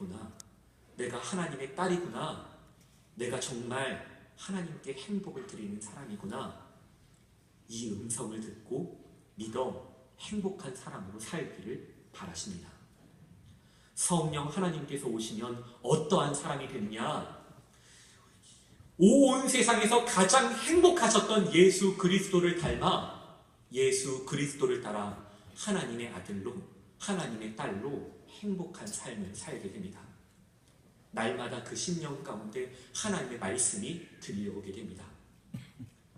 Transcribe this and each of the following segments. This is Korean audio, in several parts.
아들이구나. 내가 하나님의 딸이구나. 내가 정말 하나님께 행복을 드리는 사람이구나. 이 음성을 듣고 믿어 행복한 사람으로 살기를 바라십니다. 성령 하나님께서 오시면 어떠한 사람이 되느냐? 온 세상에서 가장 행복하셨던 예수 그리스도를 닮아 예수 그리스도를 따라 하나님의 아들로 하나님의 딸로 행복한 삶을 살게 됩니다. 날마다 그 심령 가운데 하나님의 말씀이 들려오게 됩니다.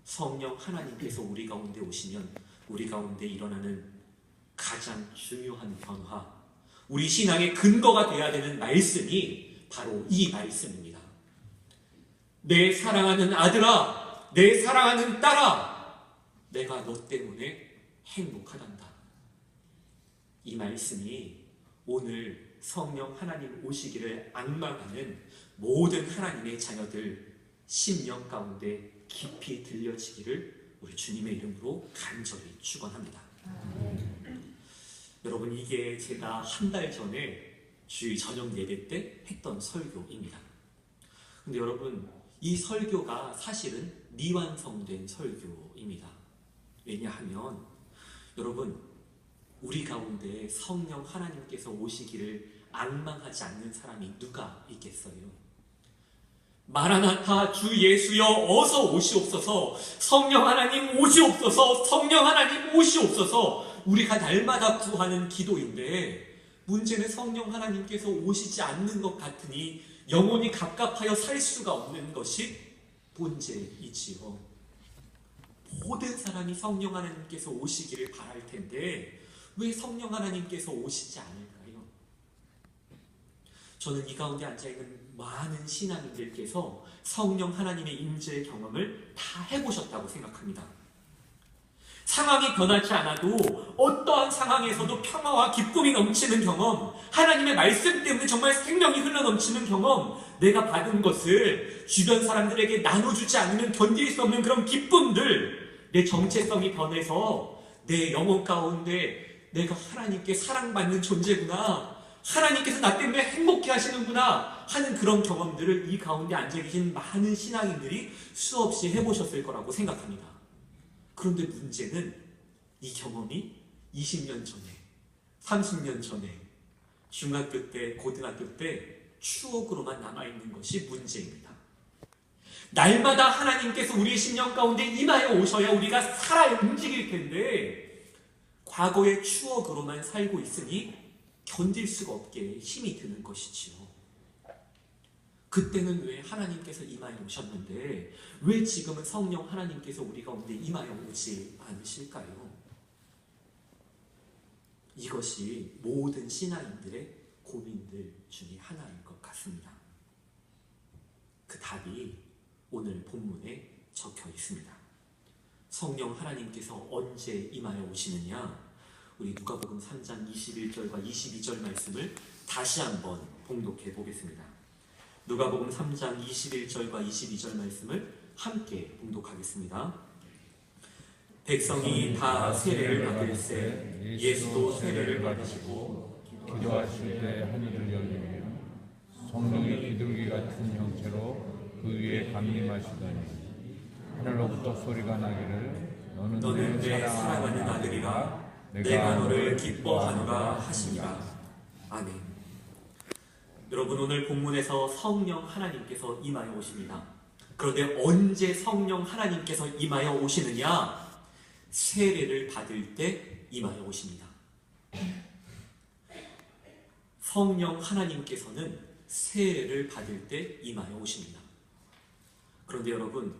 성령 하나님께서 우리 가운데 오시면 우리 가운데 일어나는 가장 중요한 변화, 우리 신앙의 근거가 되어야 되는 말씀이 바로 이 말씀입니다. 내 사랑하는 아들아, 내 사랑하는 딸아, 내가 너 때문에 행복하단다. 이 말씀이 오늘 성령 하나님 오시기를 악망하는 모든 하나님의 자녀들 심령 가운데 깊이 들려지기를 우리 주님의 이름으로 간절히 축원합니다. 여러분 이게 제가 한 달 전에 주일 저녁 예배 때 했던 설교입니다. 근데 여러분 이 설교가 사실은 미완성된 설교입니다. 왜냐하면 여러분 우리 가운데 성령 하나님께서 오시기를 악망하지 않는 사람이 누가 있겠어요? 마라나타 주 예수여 어서 오시옵소서 성령 하나님 오시옵소서 성령 하나님 오시옵소서 우리가 날마다 구하는 기도인데 문제는 성령 하나님께서 오시지 않는 것 같으니 영혼이 갑갑하여 살 수가 없는 것이 문제이지요. 모든 사람이 성령 하나님께서 오시기를 바랄 텐데 왜 성령 하나님께서 오시지 않을까요? 저는 이 가운데 앉아 있는 많은 신앙인들께서 성령 하나님의 임재 경험을 다 해보셨다고 생각합니다. 상황이 변하지 않아도 어떠한 상황에서도 평화와 기쁨이 넘치는 경험, 하나님의 말씀 때문에 정말 생명이 흘러 넘치는 경험, 내가 받은 것을 주변 사람들에게 나눠주지 않으면 견딜 수 없는 그런 기쁨들, 내 정체성이 변해서 내 영혼 가운데 내가 하나님께 사랑받는 존재구나. 하나님께서 나 때문에 행복해 하시는구나 하는 그런 경험들을 이 가운데 앉아 계신 많은 신앙인들이 수없이 해보셨을 거라고 생각합니다. 그런데 문제는 이 경험이 20년 전에, 30년 전에, 중학교 때, 고등학교 때 추억으로만 남아있는 것이 문제입니다. 날마다 하나님께서 우리의 심령 가운데 임하여 오셔야 우리가 살아 움직일 텐데, 과거의 추억으로만 살고 있으니 견딜 수가 없게 힘이 드는 것이지요. 그때는 왜 하나님께서 임하여 오셨는데 왜 지금은 성령 하나님께서 우리 가운데 임하여 오지 않으실까요? 이것이 모든 신앙인들의 고민들 중에 하나인 것 같습니다. 그 답이 오늘 본문에 적혀 있습니다. 성령 하나님께서 언제 임하여 오시느냐? 우리 누가복음 3장 21절과 22절 말씀을 다시 한번 봉독해 보겠습니다. 누가복음 3장 21절과 22절 말씀을 함께 봉독하겠습니다. 백성이 다 세례를 받을세 예수도 세례를 받으시고 기도하실 때 하늘을 열리며 성령의 비둘기 같은 형체로 그 위에 감림하시더니 하늘로부터 소리가 나기를 너는, 너는 내 사랑하는 아들이라 내가 너를 기뻐하노라 하시니라. 아멘. 여러분 오늘 본문에서 성령 하나님께서 임하여 오십니다. 그런데 언제 성령 하나님께서 임하여 오시느냐? 세례를 받을 때 임하여 오십니다. 성령 하나님께서는 세례를 받을 때 임하여 오십니다. 그런데 여러분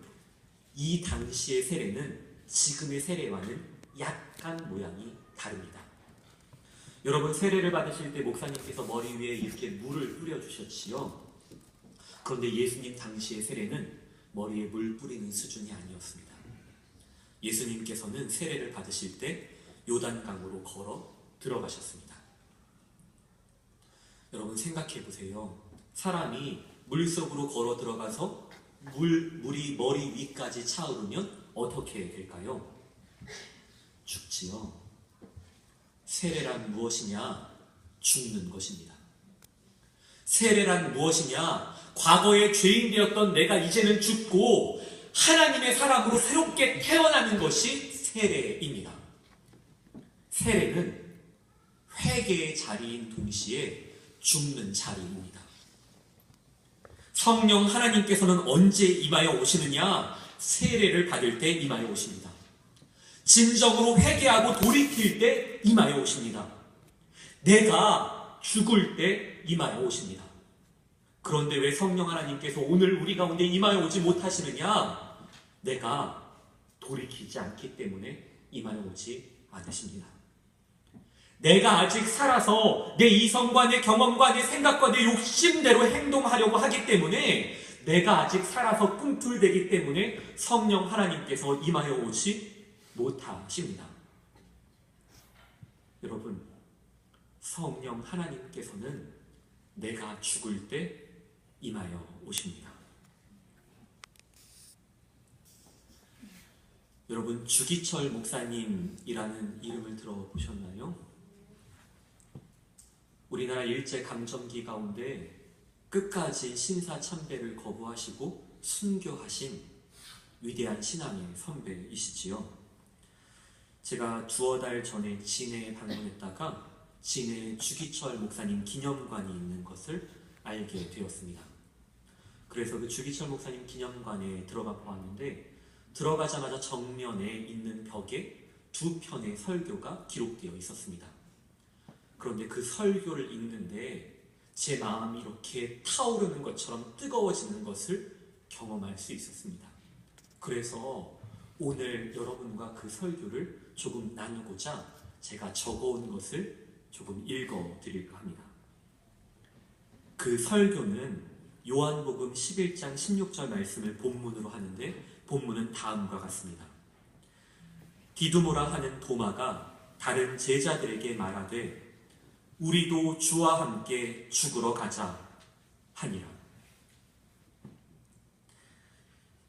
이 당시의 세례는 지금의 세례와는 약간 모양이 다릅니다. 여러분 세례를 받으실 때 목사님께서 머리 위에 이렇게 물을 뿌려 주셨지요. 그런데 예수님 당시의 세례는 머리에 물 뿌리는 수준이 아니었습니다. 예수님께서는 세례를 받으실 때 요단강으로 걸어 들어가셨습니다. 여러분 생각해 보세요. 사람이 물 속으로 걸어 들어가서 물 물이 머리 위까지 차오르면 어떻게 될까요? 죽지요. 세례란 무엇이냐? 죽는 것입니다. 세례란 무엇이냐? 과거에 죄인 되었던 내가 이제는 죽고 하나님의 사람으로 새롭게 태어나는 것이 세례입니다. 세례는 회개의 자리인 동시에 죽는 자리입니다. 성령 하나님께서는 언제 임하여 오시느냐? 세례를 받을 때 임하여 오십니다. 진정으로 회개하고 돌이킬 때 임하여 오십니다. 내가 죽을 때 임하여 오십니다. 그런데 왜 성령 하나님께서 오늘 우리 가운데 임하여 오지 못하시느냐? 내가 돌이키지 않기 때문에 임하여 오지 않으십니다. 내가 아직 살아서 내 이성과 내 경험과 내 생각과 내 욕심대로 행동하려고 하기 때문에 내가 아직 살아서 꿈틀대기 때문에 성령 하나님께서 임하여 오지 못하십니다. 여러분, 성령 하나님께서는 내가 죽을 때 임하여 오십니다. 여러분, 주기철 목사님이라는 이름을 들어보셨나요? 우리나라 일제 강점기 가운데 끝까지 신사 참배를 거부하시고 순교하신 위대한 신앙의 선배이시지요. 제가 두어 달 전에 진해에 방문했다가 진해 주기철 목사님 기념관이 있는 것을 알게 되었습니다. 그래서 그 주기철 목사님 기념관에 들어가 보았는데 들어가자마자 정면에 있는 벽에 두 편의 설교가 기록되어 있었습니다. 그런데 그 설교를 읽는데 제 마음이 이렇게 타오르는 것처럼 뜨거워지는 것을 경험할 수 있었습니다. 그래서 오늘 여러분과 그 설교를 조금 나누고자 제가 적어온 것을 조금 읽어 드릴까 합니다. 그 설교는 요한복음 11장 16절 말씀을 본문으로 하는데 본문은 다음과 같습니다. 디두모라 하는 도마가 다른 제자들에게 말하되 우리도 주와 함께 죽으러 가자 하니라.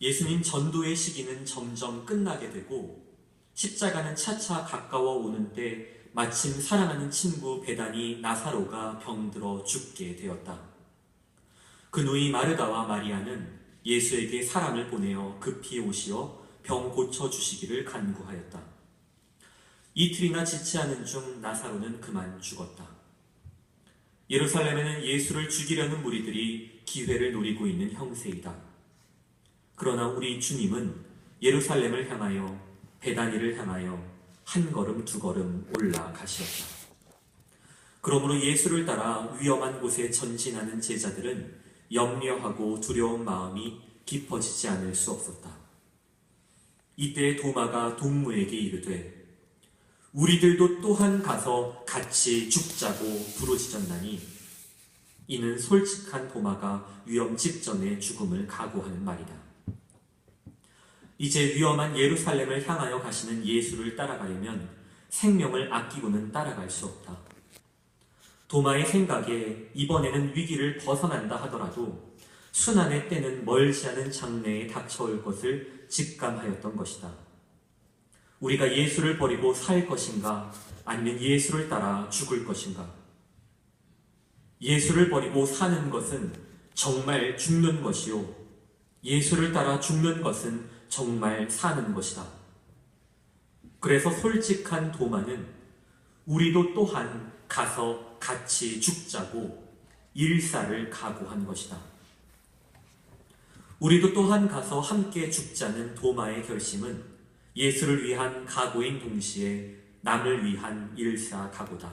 예수님 전도의 시기는 점점 끝나게 되고 십자가는 차차 가까워 오는데 마침 사랑하는 친구 베단이 나사로가 병들어 죽게 되었다. 그 누이 마르다와 마리아는 예수에게 사람을 보내어 급히 오시어 병 고쳐 주시기를 간구하였다. 이틀이나 않은 중 나사로는 그만 죽었다. 예루살렘에는 예수를 죽이려는 무리들이 기회를 노리고 있는 형세이다. 그러나 우리 주님은 예루살렘을 향하여 베다니를 향하여 한 걸음 두 걸음 올라가시었다. 그러므로 예수를 따라 위험한 곳에 전진하는 제자들은 염려하고 두려운 마음이 깊어지지 않을 수 없었다. 이때 도마가 동무에게 이르되 우리들도 또한 가서 같이 죽자고 부르짖었나니 이는 솔직한 도마가 위험 직전에 죽음을 각오하는 말이다. 이제 위험한 예루살렘을 향하여 가시는 예수를 따라가려면 생명을 아끼고는 따라갈 수 없다. 도마의 생각에 이번에는 위기를 벗어난다 하더라도 순환의 때는 멀지 않은 장래에 닥쳐올 것을 직감하였던 것이다. 우리가 예수를 버리고 살 것인가 아니면 예수를 따라 죽을 것인가? 예수를 버리고 사는 것은 정말 죽는 것이요. 예수를 따라 죽는 것은 정말 사는 것이다. 그래서 솔직한 도마는 우리도 또한 가서 같이 죽자고 일사를 각오한 것이다. 우리도 또한 가서 함께 죽자는 도마의 결심은 예수를 위한 각오인 동시에 남을 위한 일사 각오다.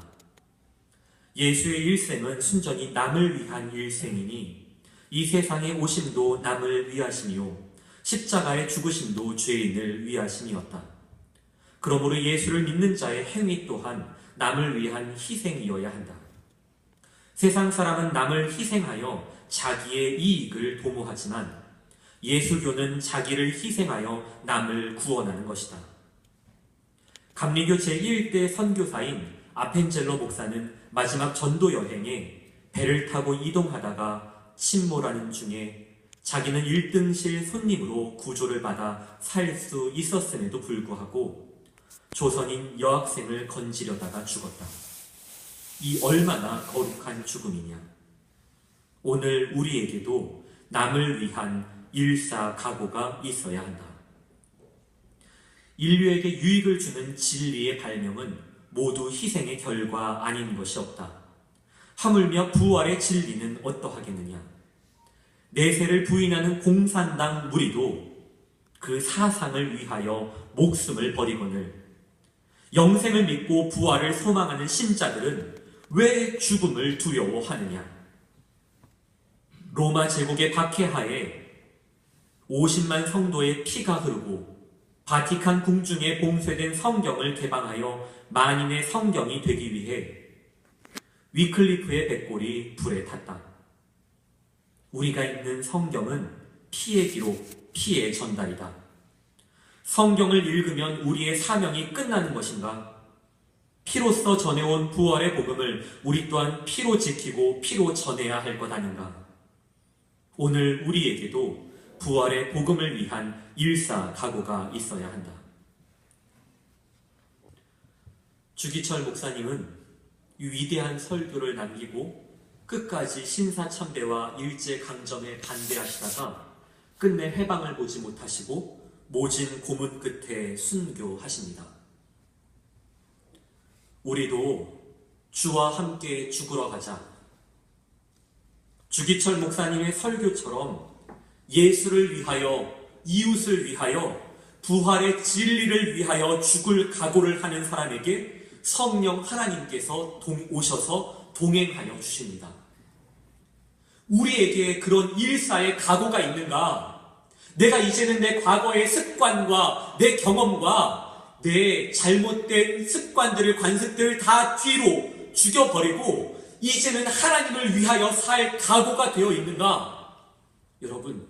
예수의 일생은 순전히 남을 위한 일생이니 이 세상의 오심도 남을 위하심이요 십자가의 죽으심도 죄인을 위하심이었다. 그러므로 예수를 믿는 자의 행위 또한 남을 위한 희생이어야 한다. 세상 사람은 남을 희생하여 자기의 이익을 도모하지만 예수교는 자기를 희생하여 남을 구원하는 것이다. 감리교 제1대 선교사인 아펜젤로 목사는 마지막 전도 여행에 배를 타고 이동하다가 침몰하는 중에 자기는 1등실 손님으로 구조를 받아 살 수 있었음에도 불구하고 조선인 여학생을 건지려다가 죽었다. 이 얼마나 거룩한 죽음이냐. 오늘 우리에게도 남을 위한 일사각오가 있어야 한다. 인류에게 유익을 주는 진리의 발명은 모두 희생의 결과 아닌 것이 없다. 하물며 부활의 진리는 어떠하겠느냐? 내세를 부인하는 공산당 무리도 그 사상을 위하여 목숨을 버리거늘 영생을 믿고 부활을 소망하는 신자들은 왜 죽음을 두려워하느냐? 로마 제국의 박해하에 50만 성도의 피가 흐르고 바티칸 궁중에 봉쇄된 성경을 개방하여 만인의 성경이 되기 위해 위클리프의 백골이 불에 탔다. 우리가 읽는 성경은 피의 기록, 피의 전달이다. 성경을 읽으면 우리의 사명이 끝나는 것인가? 피로써 전해온 부활의 복음을 우리 또한 피로 지키고 피로 전해야 할 것 아닌가? 오늘 우리에게도 부활의 복음을 위한 일사각오가 있어야 한다. 주기철 목사님은 이 위대한 설교를 남기고 끝까지 신사참배와 일제강점에 반대하시다가 끝내 해방을 보지 못하시고 모진 고문 끝에 순교하십니다. 우리도 주와 함께 죽으러 가자. 주기철 목사님의 설교처럼 예수를 위하여 이웃을 위하여 부활의 진리를 위하여 죽을 각오를 하는 사람에게 성령 하나님께서 동- 오셔서 동행하여 주십니다. 우리에게 그런 일사의 각오가 있는가? 내가 이제는 내 과거의 습관과 내 경험과 내 잘못된 습관들을, 관습들을 다 뒤로 죽여버리고 이제는 하나님을 위하여 살 각오가 되어 있는가? 여러분,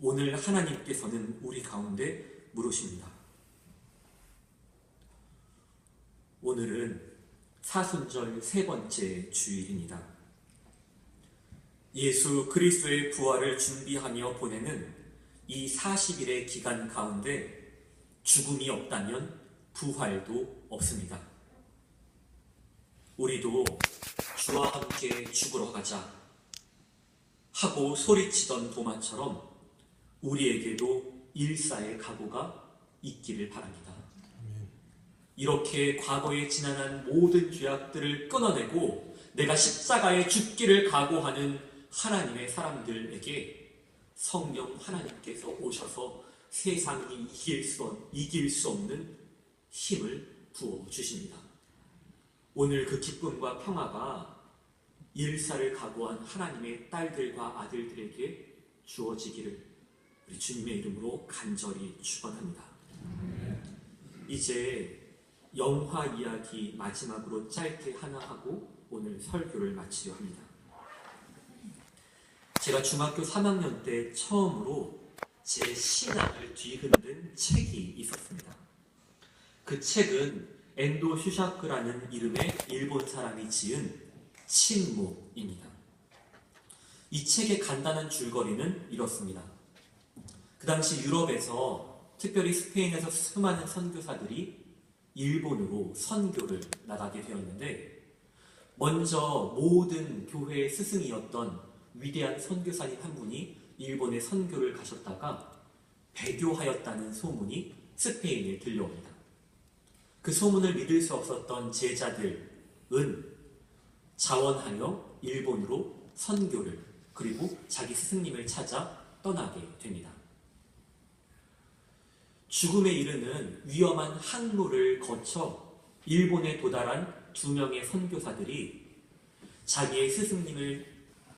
오늘 하나님께서는 우리 가운데 물으십니다. 오늘은 사순절 세 번째 주일입니다. 예수 그리스도의 부활을 준비하며 보내는 이 40일의 기간 가운데 죽음이 없다면 부활도 없습니다. 우리도 주와 함께 죽으러 가자 하고 소리치던 도마처럼 우리에게도 일사의 각오가 있기를 바랍니다. 이렇게 과거에 지난한 모든 죄악들을 끊어내고 내가 십자가에 죽기를 각오하는 하나님의 사람들에게 성령 하나님께서 오셔서 세상이 이길 수, 없- 이길 수 없는 힘을 부어 주십니다. 오늘 그 기쁨과 평화가 일사를 각오한 하나님의 딸들과 아들들에게 주어지기를 우리 주님의 이름으로 간절히 축원합니다. 이제 영화 이야기 마지막으로 짧게 하나 하고 오늘 설교를 마치려 합니다. 제가 중학교 3학년 때 처음으로 제 신앙을 뒤흔든 책이 있었습니다. 그 책은 엔도 슈샤크라는 이름의 일본 사람이 지은 침묵입니다. 이 책의 간단한 줄거리는 이렇습니다. 그 당시 유럽에서 특별히 스페인에서 수많은 선교사들이 일본으로 선교를 나가게 되었는데 먼저 모든 교회의 스승이었던 위대한 선교사님 한 분이 일본에 선교를 가셨다가 배교하였다는 소문이 스페인에 들려옵니다. 그 소문을 믿을 수 없었던 제자들은 자원하여 일본으로 선교를 그리고 자기 스승님을 찾아 떠나게 됩니다. 죽음에 이르는 위험한 항로를 거쳐 일본에 도달한 두 명의 선교사들이 자기의 스승님을